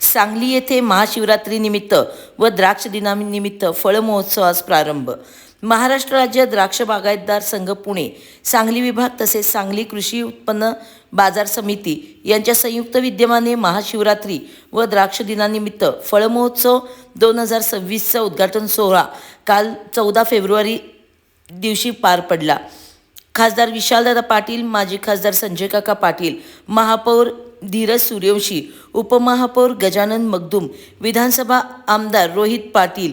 सांगली येथे महाशिवरात्रीनिमित्त व द्राक्ष दिनानिमित्त फळ महोत्सवास प्रारंभ. महाराष्ट्र राज्य द्राक्ष बागायतदार संघ पुणे सांगली विभाग तसेच सांगली कृषी उत्पन्न बाजार समिती यांच्या संयुक्त विद्यमाने महाशिवरात्री व द्राक्ष दिनानिमित्त फळ महोत्सव दोन हजार सव्वीसचा उद्घाटन सोहळा काल चौदा फेब्रुवारी दिवशी पार पडला. खासदार विशालदादा पाटील माजी खासदार संजय काका पाटील महापौर धीरज सूर्यवंशी उपमहापौर गजानन मगदूम विधानसभा आमदार रोहित पाटील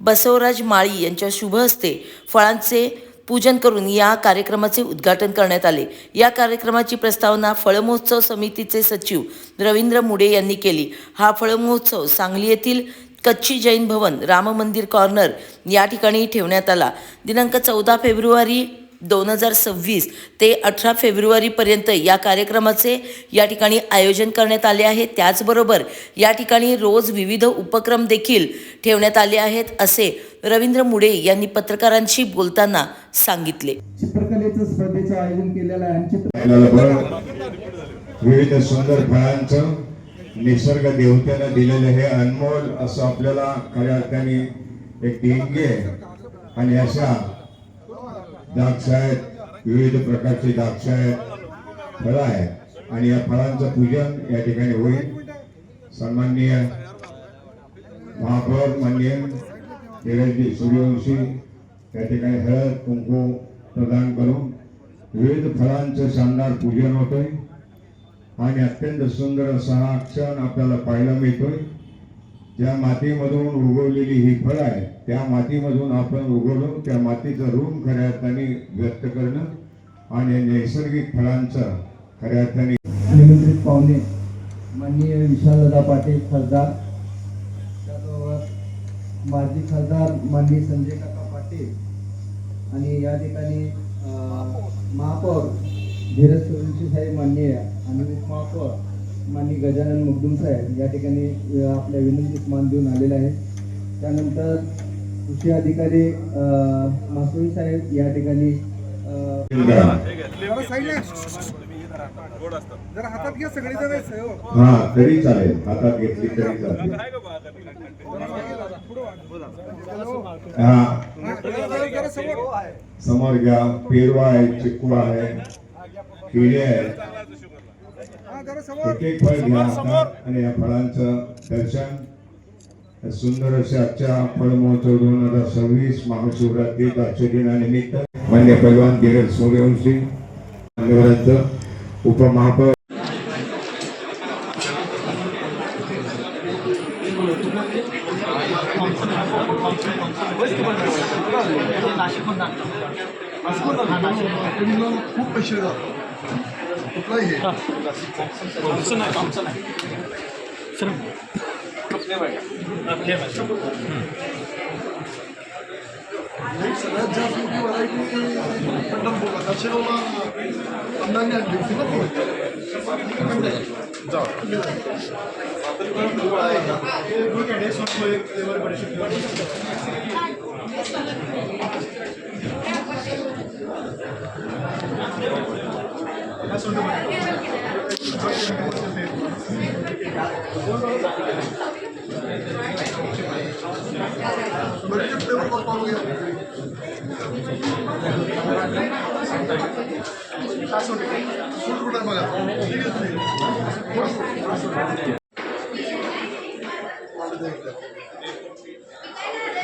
बसवराज माळी यांच्या शुभ हस्ते फळांचे पूजन करून या कार्यक्रमाचे उद्घाटन करण्यात आले. या कार्यक्रमाची प्रस्तावना फळमहोत्सव समितीचे सचिव रवींद्र मुडे यांनी केली. हा फळमहोत्सव सांगली येथील कच्ची जैन भवन राम मंदिर कॉर्नर या ठिकाणी ठेवण्यात आला. दिनांक चौदा फेब्रुवारी दोन हजार सव्वीस ते अठरा फेब्रुवारीपर्यंत या कार्यक्रमाचे या ठिकाणी आयोजन करण्यात आले आहे. त्याचबरोबर या ठिकाणी रोज विविध उपक्रम देखील ठेवण्यात आले आहेत असे रवींद्र मुडे यांनी पत्रकारांशी बोलताना सांगितले. चित्रकलेचं स्पर्धेचं आयोजन केलेलं आहे. विविध सुंदर फळांचं निसर्ग देवतेनं दिलेलं हे अनमोल असं आपल्याला खऱ्या अर्थाने एक देणगी आहे. आणि अशा द्राक्ष आहेत विविध प्रकारचे द्राक्ष आहेत फळं आहेत. आणि या फळांचं पूजन या ठिकाणी होईल. सन्माननीय महापौर माननीय धीरजजी सूर्यवंशी या ठिकाणी हळद कुंकू प्रदान करून विविध फळांचं शानदार पूजन होतोय. आणि अत्यंत सुंदर असा हा क्षण आपल्याला पाहायला मिळतोय. ज्या मातीमधून उगवलेली ही फळं आहे त्या मातीमधून आपण उगवलो त्या मातीचं ऋण खऱ्या अर्थाने व्यक्त करणं आणि नैसर्गिक फळांचं खऱ्या अर्थाने निमंत्रित पाहुणे माननीय विशालदा पाटील खासदार त्याचबरोबर माजी खासदार माननीय संजय काका पाटील आणि या ठिकाणी महापौर धीरज सूर्यवंशी साहेब माननीय आणि उपमहापौर माननीय गजानन मुगदुम साहेब या ठिकाणी आपल्या विनंतीत मान देऊन आलेले आहेत. त्यानंतर कृषी अधिकारी मासोळी साहेब या ठिकाणी अं, जरा साईडला जरा हातात घ्या सगळे जण हो. हा तरी चालेल. हातात घेतली तरी चालेल. हा. जरा समोर घ्या. पेरवा आहे चिकू आहे केळी आहे हा एक एक फळ घ्या आणि या फळांचं दर्शन. सुंदर अशा आजच्या फळ महोत्सव दोन हजार सव्वीस महाशिवरात्री द्राक्ष दिनानिमित्त मान्य पैलवान धीरज सूर्यवंशी मान्यवरांचं उपमहापौर. खूप पैसे कुठलाही. हे एक सगळ्यात जास्त मोठी व्हरायटी पंढरपूरला दर्शनला अंदाने आणली होती ना ती.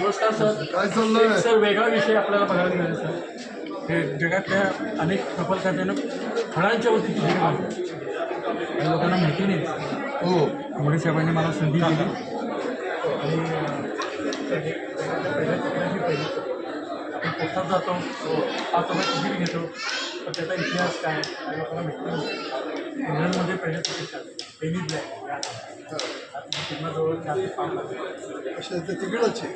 नमस्कार सर. काय चाललंय? सर वेगळा विषय आपल्याला बघायला मिळेल सर. हे जगातल्या अनेक सफल खात्यानं फळांच्या आहे आणि लोकांना माहिती नाही. हो. मोदी साहेबांनी मला संधी दिली. पोस्टात जातो रुपये तिकीट घेतो तर त्याचा इतिहास काय लोकांना माहिती इंग्लंडमध्ये पहिल्या तिकीट पहिलीच आहे. जवळ चार ते पाच ते तिकीटाचे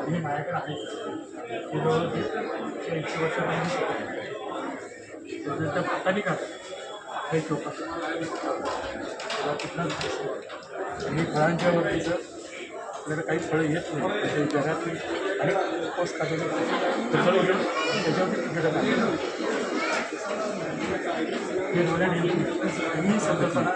आणि माझ्याकडे आहे. जवळ एकशे वर्षापर्यंत त्या हाताने खातात हे चौकस आणि फळांच्या वरतीचं आपल्याला काही फळं येत नाही ते जगातली अनेक पोस्ट खात्याने त्याच्यावर त्याच्यावरती तिकडं हे दोन्ही मी संकल्पना